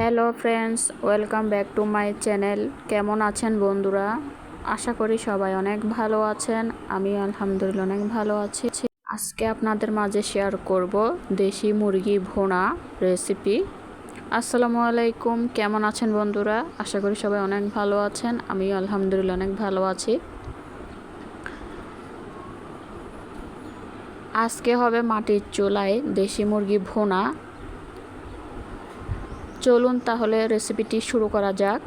Hello friends, welcome back to my channel. কেমন আছেন বন্ধুরা? আশা করি সবাই অনেক ভালো আছেন। আমি আলহামদুলিল্লাহ অনেক ভালো আছি। আজকে আপনাদের মাঝে শেয়ার করব দেশি মুরগি ভোনা রেসিপি আসসালামু আলাইকুম, কেমন আছেন বন্ধুরা? আশা করি সবাই অনেক ভালো আছেন আমি আলহামদুলিল্লাহ অনেক ভালো আছি। আজকে হবে মাটির চুলায় দেশি মুরগি ভোনা। চলুন তাহলে রেসিপিটি শুরু করা যাক।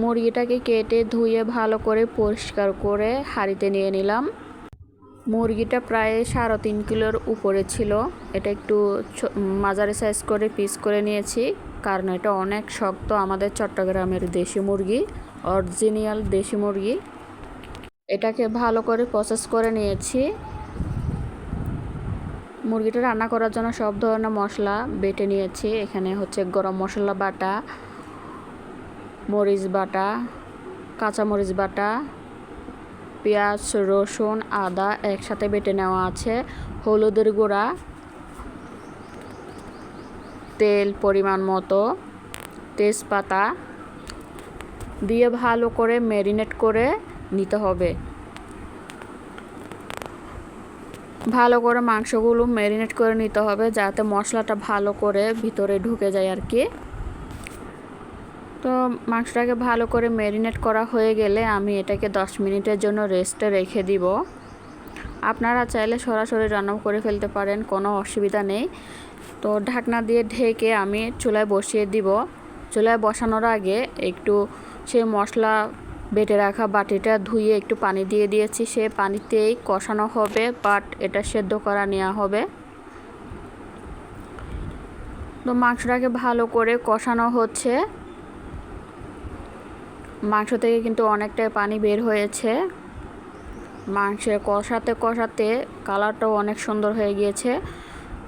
মুরগিটাকে কেটে ধুয়ে ভালো করে পরিষ্কার করে হাঁড়িতে নিয়ে নিলাম। মুরগিটা প্রায় সাড়ে তিন কিলোর উপরে ছিল। এটা একটু মাঝারি সাইজ করে পিস করে নিয়েছি, কারণ এটা অনেক শক্ত আমাদের চট্টগ্রামের দেশি মুরগি অরিজিনাল দেশি মুরগি। এটাকে ভালো করে প্রসেস করে নিয়েছি। মুরগিটা রান্না করার জন্য সব ধরনের মশলা বেটে নিয়েছি। এখানে হচ্ছে গরম মশলা বাটা, মরিচ বাটা কাঁচামরিচ বাটা, পেঁয়াজ, রসুন, আদা একসাথে বেটে নেওয়া আছে। হলুদের গুঁড়া, তেল পরিমাণ মতো, তেজপাতা দিয়ে ভালো করে ম্যারিনেট করে নিতে হবে। ভালো করে মাংসগুলো ম্যারিনেট করে নিতে হবে যাতে মশলাটা ভালো করে ভিতরে ঢুকে যায় আর কি। তো মাংসটাকে ভালো করে ম্যারিনেট করা হয়ে গেলে আমি এটাকে 10 মিনিটের জন্য রেস্টে রেখে দিব। আপনারা চাইলে সরাসরি রান্নাও করে ফেলতে পারেন, কোনো অসুবিধা নেই। তো ঢাকনা দিয়ে ঢেকে আমি চুলায় বসিয়ে দিব। চুলায় বসানোর আগে একটু সেই মশলা বেটে রাখা বাটিটা ধুয়ে একটু পানি দিয়ে দিয়েছি। সে পানিতেই কষানো হবে বাট এটা সেদ্ধ করা নেওয়া হবে। তো মাংসটাকে ভালো করে কষানো হচ্ছে। মাংস থেকে কিন্তু অনেকটাই পানি বের হয়েছে। মাংসের কষাতে কষাতে কালারটাও অনেক সুন্দর হয়ে গিয়েছে।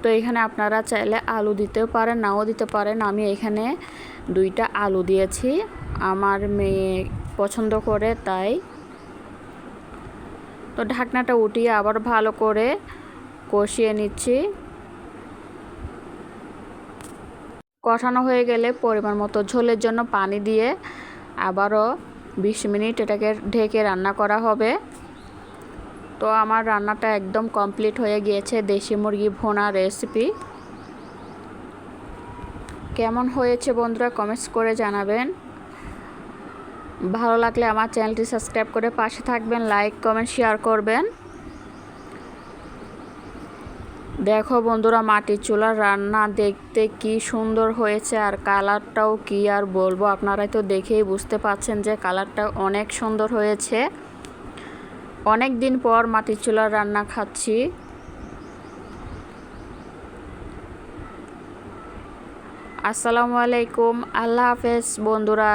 তো এখানে আপনারা চাইলে আলু দিতেও পারেন, নাও দিতে পারেন। আমি এখানে দুইটা আলু দিয়েছি। আমার মেয়ে পছন্দ করে, তাই। তো ঢাকনাটা উঠিয়ে আবার ভালো করে কষিয়ে নিচ্ছি। কষানো হয়ে গেলে পরিমাণ মতো ঝোলের জন্য পানি দিয়ে আবারও বিশ মিনিট এটাকে ঢেকে রান্না করা হবে। তো আমার রান্নাটা একদম কমপ্লিট হয়ে গিয়েছে, দেশি মুরগি ভোনা রেসিপি কেমন হয়েছে বন্ধুরা কমেন্টস করে জানাবেন। ভালো লাগলে আমার চ্যানেলটি সাবস্ক্রাইব করে পাশে থাকবেন, লাইক, কমেন্ট, শেয়ার করবেন। দেখো বন্ধুরা, মাটির চুলার রান্না দেখতে কি সুন্দর হয়েছে আর কালারটাও কি আর বলব? আপনারাই তো দেখেই বুঝতে পাচ্ছেন যে কালারটা অনেক সুন্দর হয়েছে। অনেক দিন পর মাটির চুলার রান্না খাচ্ছি। আসসালামু আলাইকুম, আল্লাহ হাফেজ বন্ধুরা।